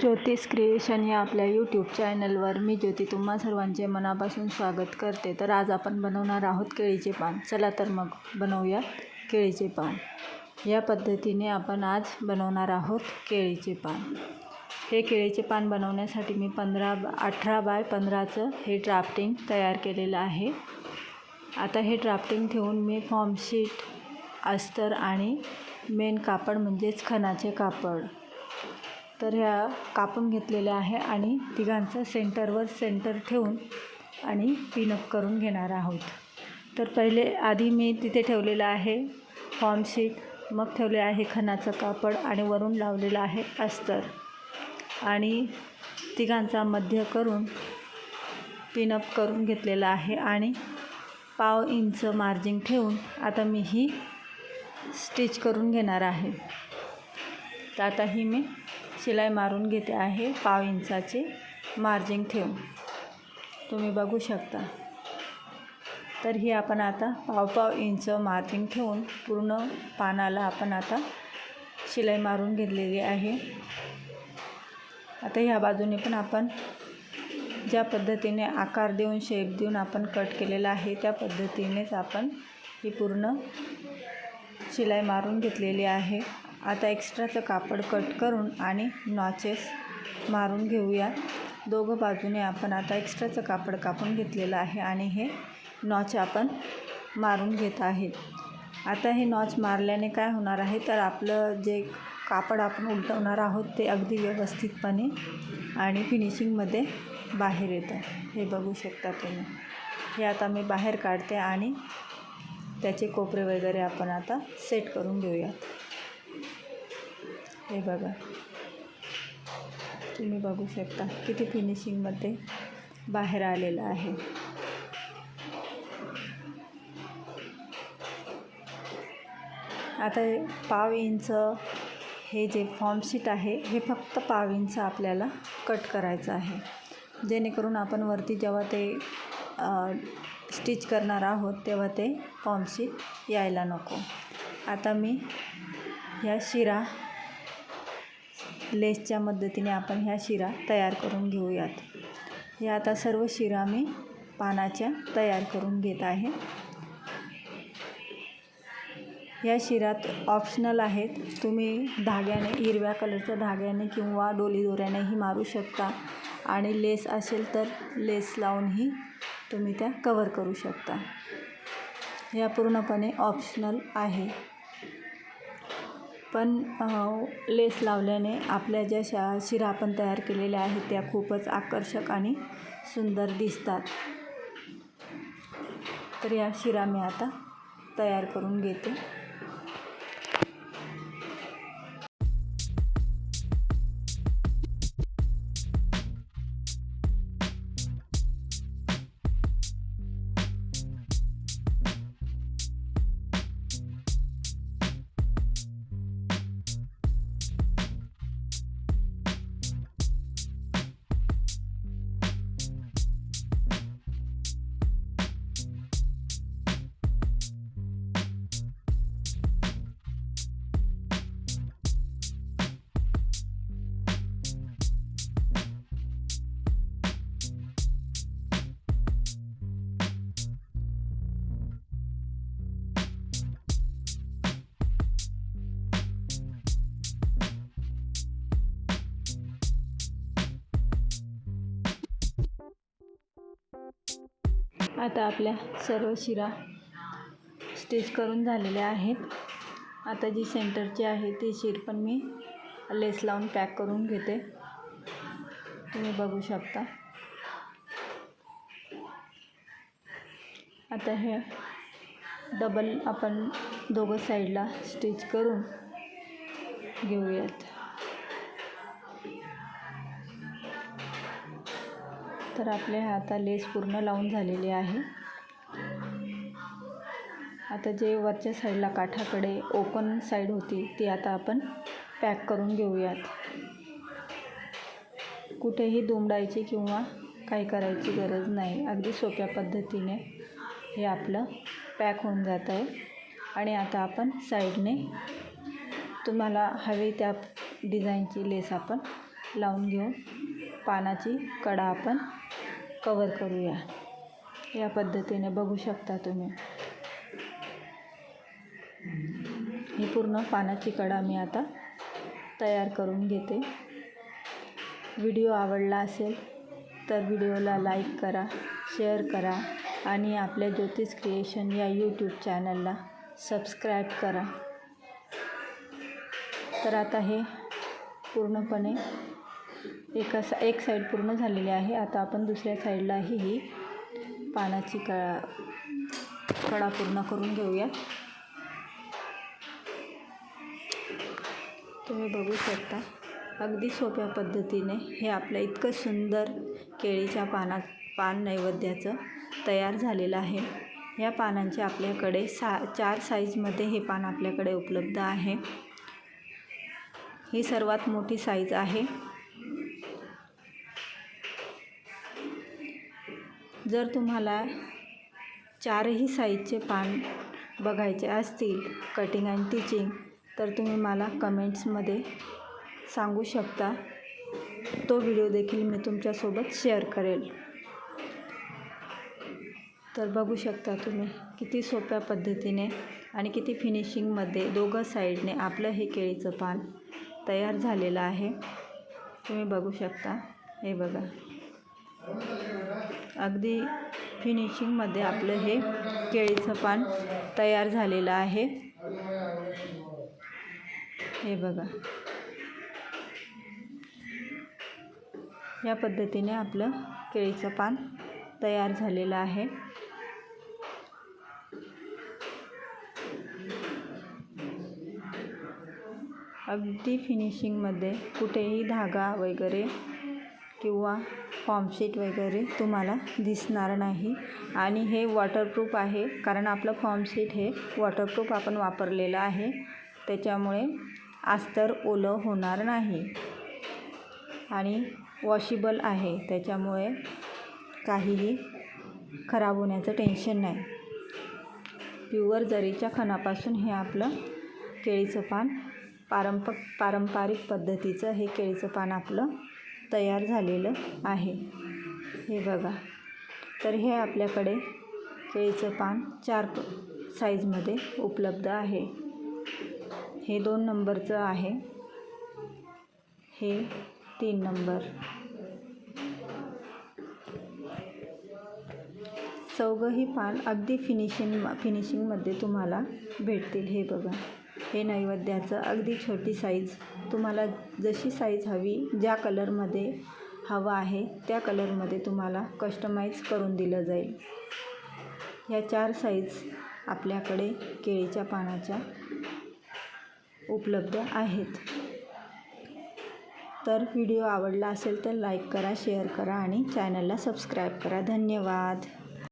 ज्योतिष क्रिएशन या आपल्या यूट्यूब चॅनलवर मी ज्योती तुम्हा सर्वांचे मनापासून स्वागत करते. तर आज आपण बनवणार आहोत केळीचे पान. चला तर मग बनवूया केळीचे पान. या पद्धतीने आपण आज बनवणार आहोत केळीचे पान. हे केळीचे पान बनवण्यासाठी मी पंधरा अठरा बाय पंधराचं हे ड्राफ्टिंग तयार केलेलं आहे. आता हे ड्राफ्टिंग ठेवून मी फॉर्मशीट अस्तर आणि मेन कापड म्हणजेच खणाचे कापड तर ह्या कापून घेतलेल्या आहे आणि तिघांचं सेंटरवर सेंटर ठेवून आणि पिनअप करून घेणार आहोत. तर पहिले आधी मी तिथे ठेवलेलं आहे फॉर्मशीट मग ठेवले आहे खणाचं कापड आणि वरून लावलेलं आहे अस्तर. आणि तिघांचा मध्य करून पिनअप करून घेतलेला आहे आणि पाव इंच मार्जिंग ठेवून आता मी ही स्टिच करून घेणार आहे. तर आता ही मी शिलाई मारून घेते आहे पाव इंचाचे. मार्जिंग ठेवून. तुम्ही बघू शकता. तर ही आपण आता पाव पाव इंच मार्जिंग ठेवून पूर्ण पानाला आपण आता शिलाई मारून घेतलेली आहे. आता ह्या बाजूने पण आपण ज्या पद्धतीने आकार देऊन शेप देऊन आपण कट केलेला आहे त्या पद्धतीनेच आपण ही पूर्ण शिलाई मारून घेतलेली आहे. आता एक्स्ट्राचं कापड कट करून आणि नॉचेस मारून घेऊया. दोघं बाजूने आपण आता एक्स्ट्राचं कापड कापून घेतलेलं आहे आणि हे नॉच आपण मारून घेत आहेत आता हे नॉच मारल्याने काय होणार आहे? तर आपलं जे कापड आपण उलटवणार आहोत ते अगदी व्यवस्थितपणे आणि फिनिशिंगमध्ये बाहेर येतं. हे बघू शकता तुम्ही. हे आता मी बाहेर काढते आणि त्याचे कोपरे वगैरे आपण आता सेट करून घेऊयात. हे बघा. तुम्ही बघू शकता किती फिनिशिंगमध्ये बाहेर आलेलं आहे. आता पाव इंच हे जे फॉर्मशीट आहे हे फक्त पाव इंच आपल्याला कट करायचं आहे. जेणेकरून आपण वरती जेव्हा ते स्टिच करणार आहोत तेव्हा ते फॉर्मशीट यायला नको. आता मी ह्या शिरा लेसच्या मदतीने आपण ह्या शिरा तयार करून घेऊयात. या आता सर्व शिरा मी पानाच्या तयार करून घेत आहे. ह्या शिरात ऑप्शनल आहेत. तुम्ही धाग्याने हिरव्या कलरच्या धाग्याने किंवा डोली दोऱ्यानेही मारू शकता. आणि लेस असेल तर लेस लावूनही तुम्ही त्या कवर करू शकता. ह्या पूर्णपणे ऑप्शनल आहे. पण लेस लावल्याने आपल्या ज्या शा शिरा आपण तयार केलेल्या आहेत त्या खूपच आकर्षक आणि सुंदर दिसतात. तर या शिरा मी आता तयार करून घेते. आता आपल्या सर्व शिरा स्टिच करून झालेल्या आहेत. आता जी सेंटरची आहे ती शीर पण मी लेस लावून पॅक करून घेते. तुम्ही बघू शकता. आता हे डबल आपण दोघं साईडला स्टिच करून घेऊयात. तर आपले आता लेस पूर्ण लावून झालेली आहे. आता जे वरच्या साईडला काठाकडे ओपन साईड होती ती आता आपण पॅक करून घेऊयात. कुठेही दुमडायची किंवा काही करायची गरज नाही. अगदी सोप्या पद्धतीने हे आपलं पॅक होऊन जात आहे. आणि आता आपण साईडने तुम्हाला हवी त्या डिझाईनची लेस आपण लावून घेऊन पानाची कडा आपण कवर करूया. या पद्धतीने बघू शकता तुम्ही. ही पूर्ण पानाची कडा मी आता तयार करून घेते. व्हिडिओ आवडला असेल तर व्हिडिओला लाईक करा शेअर करा आणि आपल्या ज्योतिष क्रिएशन या यूट्यूब चॅनलला सबस्क्राईब करा. तर आता हे पूर्णपणे एका सा एक साईड पूर्ण झालेली आहे. आता आपण दुसऱ्या साईडलाही ही पानाची कळा कडा पूर्ण करून घेऊया तुम्ही बघू शकता अगदी सोप्या पद्धतीने हे आपलं इतकं सुंदर केळीच्या पाना पान नैवेद्याचं तयार झालेलं आहे. या पानांचे आपल्याकडे सा चार साईजमध्ये हे पान आपल्याकडे उपलब्ध आहे. ही सर्वात मोठी साईज आहे. जर तुम्हाला चारही साईजचे पान बघायचे असतील कटिंग अँड टिचिंग तर तुम्ही मला कमेंट्समध्ये सांगू शकता. तो व्हिडिओ देखील मी तुमच्यासोबत शेअर करेल. तर बघू शकता तुम्ही किती सोप्या पद्धतीने आणि किती फिनिशिंगमध्ये दोघं साईडने आपलं हे केळीचं पान तयार झालेलं आहे. तुम्ही बघू शकता. हे बघा. अगदी फिनिशिंगमध्ये आपलं हे केळीचं पान तयार झालेलं आहे. हे बघा. या पद्धतीने आपलं केळीचं पान तयार झालेलं आहे. अगदी फिनिशिंगमध्ये कुठेही धागा वगैरे किंवा फॉर्मशीट वगैरे तुम्हाला दिसणार नाही. आणि हे वॉटरप्रूफ आहे कारण आपलं फॉर्मशीट हे वॉटरप्रूफ आपण वापरलेलं आहे. त्याच्यामुळे अस्तर ओलं होणार नाही. आणि वॉशिबल आहे त्याच्यामुळे काहीही खराब होण्याचं टेन्शन नाही. प्युअर जरीच्या खणापासून हे आपलं केळीचं पान पारंप पारंपरिक पद्धतीचं हे केळीचं पान आपलं तयार झालेलं आहे. हे बघा. तर हे आपल्याकडे केळीचं पान चार साईजमध्ये उपलब्ध आहे. हे दोन नंबरचं आहे. हे तीन नंबर. चौघंही पान अगदी फिनिशिंग फिनिशिंगमध्ये तुम्हाला भेटतील. हे बघा. हे नैवेद्याचं अगदी छोटी साईज तुम्हाला जशी साईज हवी ज्या कलरमध्ये हवं आहे त्या कलरमध्ये तुम्हाला कस्टमाइज करून दिलं जाईल. ह्या चार साईज आपल्याकडे केळीच्या पानाच्या उपलब्ध आहेत. तर व्हिडिओ आवडला असेल तर लाईक करा शेअर करा आणि चॅनलला सबस्क्राईब करा. धन्यवाद!